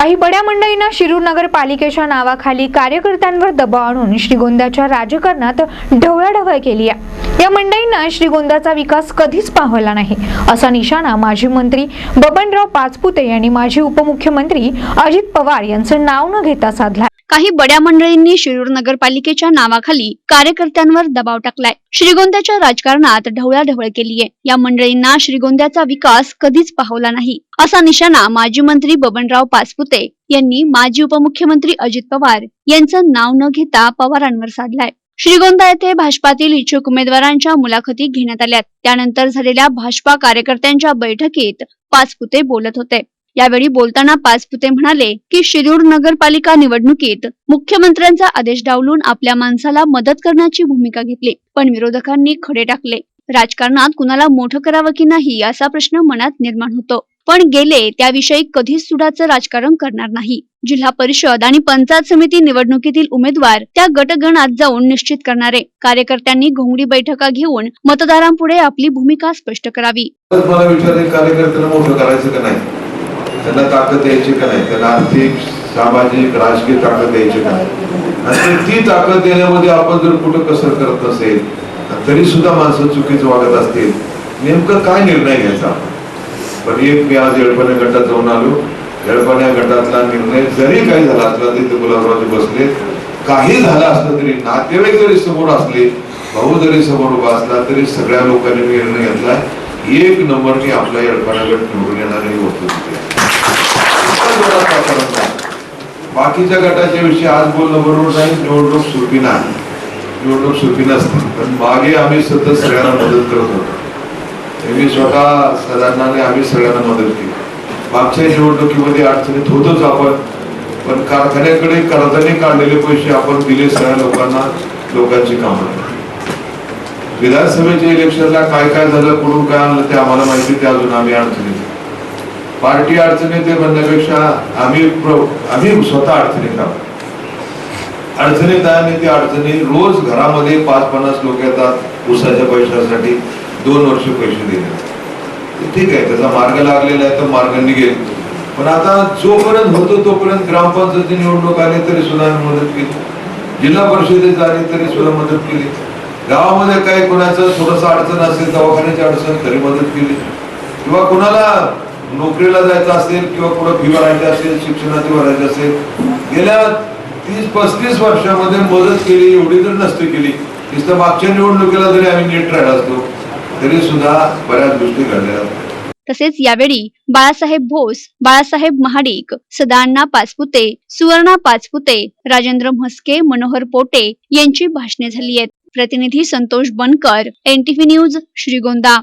काही बड्या मंडळींना शिरूर नगरपालिकेच्या नावाखाली कार्यकर्त्यांवर दबाव आणून श्रीगोंद्याच्या राजकारणात ढवळाढवळ केली आहे. या मंडळींना श्रीगोंद्याचा विकास कधीच पाहला नाही असा निशाणा माजी मंत्री बबनराव पाचपुते यांनी माजी उपमुख्यमंत्री अजित पवार यांचं नाव न घेता साधला काही बड्या मंडळींनी शिरूर नगरपालिकेच्या नावाखाली कार्यकर्त्यांवर दबाव टाकलाय. श्रीगोंद्याच्या राजकारणात ढवळाढवळ केलीये या मंडळींना श्रीगोंद्याचा विकास कधीच पाहवला नाही. असा निशाणा माजी मंत्री बबनराव पाचपुते यांनी माजी उपमुख्यमंत्री अजित पवार यांचं नाव न घेता पवारांवर साधलाय. श्रीगोंदा येथे भाजपातील इच्छुक उमेदवारांच्या मुलाखती घेण्यात आल्या त्यानंतर झालेल्या भाजपा कार्यकर्त्यांच्या बैठकीत पाचपुते बोलत होते. यावेळी बोलताना पाचपुते म्हणाले की शिरूर नगरपालिका निवडणुकीत मुख्यमंत्र्यांचा आदेश डावलून आपल्या माणसाला मदत करण्याची भूमिका घेतली पण विरोधकांनी खडे टाकले. राजकारणात कुणाला मोठं करावं की नाही असा प्रश्न मनात निर्माण होतो. पण गेले त्याविषयी कधीच सुडाचं राजकारण करणार नाही. जिल्हा परिषद आणि पंचायत समिती निवडणुकीतील उमेदवार त्या गटगणात जाऊन निश्चित करणारे. कार्यकर्त्यांनी घोंगडी बैठका घेऊन मतदारांपुढे आपली भूमिका स्पष्ट करावी. मला विचारले कार्यकर्त्यांना मोठं करायचं का नाही? त्यांना ताकद द्यायची का नाही? त्यांना आर्थिक सामाजिक राजकीय ताकद द्यायची का नाही? ती ताकद देण्यामध्ये आपण जर कुठं कसर करत नसेल तरी सुद्धा माणसं चुकीचं वागत असतील. नेमकं काय निर्णय घ्यायचा पण एक मी आज येळपण्या गटात जाऊन आलो. येळपण्या गटातला निर्णय जरी काही झाला असला तिथे गुलाबरावजी बसले. काही झालं असलं तरी नातेवाईक जरी समोर असले भाऊ जरी समोर उभा असला तरी सगळ्या लोकांनी निर्णय घेतला. एक नंबरने आपला येळपणा गट निवडून येणारी होतो. बाकीच्या गटाच्या विषयी आज बोलणं बरोबर नाही निवडणूक सोपी नाही. निवडणूक सोपी नसते. पण मागे आम्ही सतत सगळ्यांना मदत करत होतो. मी स्वतः सदांनाने आम्ही सगळ्यांना मदत केली. मागच्या निवडणुकीमध्ये अडचणीत होतोच आपण पण कारखान्याकडे कर्जाने काढलेले पैसे आपण दिले सगळ्या लोकांना लोकांची कामं. विधानसभेच्या इलेक्शनला काय काय झालं कुठून काय आणलं ते आम्हाला माहिती ते अजून आम्ही अडचणीत पार्टी अडचणीत आहे म्हणण्यापेक्षा आम्ही आम्ही स्वतः अडचणीत आहोत अडचणीत आहे आणि ती अडचणी रोज घरामध्ये पाच पन्नास लोक येतात उसाच्या पैशासाठी दोन वर्ष पैसे दिले. ठीक आहे त्याचा मार्ग लागलेला आहे तर मार्ग निघेल. पण आता जोपर्यंत होतो तोपर्यंत ग्रामपंचायती निवडणूक आली तरी सुद्धा आम्ही मदत केली. जिल्हा परिषदेत आली तरी सुद्धा मदत केली. गावामध्ये काही कोणाचं थोडस अडचण असेल दवाखान्याची अडचण तरी मदत केली. किंवा कोणाला नोकरीला जायचं असेल किंवा कुठं फी भरायची असेल शिक्षणाची भरायची असेल गेल्या तीस पस्तीस वर्षामध्ये मदत केली एवढी जर नसते केली. नुसतं मागच्या निवडणुकीला जरी आम्ही नीट राहिला असतो तरी सुद्धा बऱ्याच गोष्टी घडल्या तसेच यावेळी बाळासाहेब भोस बाळासाहेब महाडिक सदाण्णा पाचपुते सुवर्णा पाचपुते राजेंद्र म्हस्के मनोहर पोटे यांची भाषणे झाली आहेत. प्रतिनिधी संतोष बनकर एनटीव्ही न्यूज श्रीगोंदा.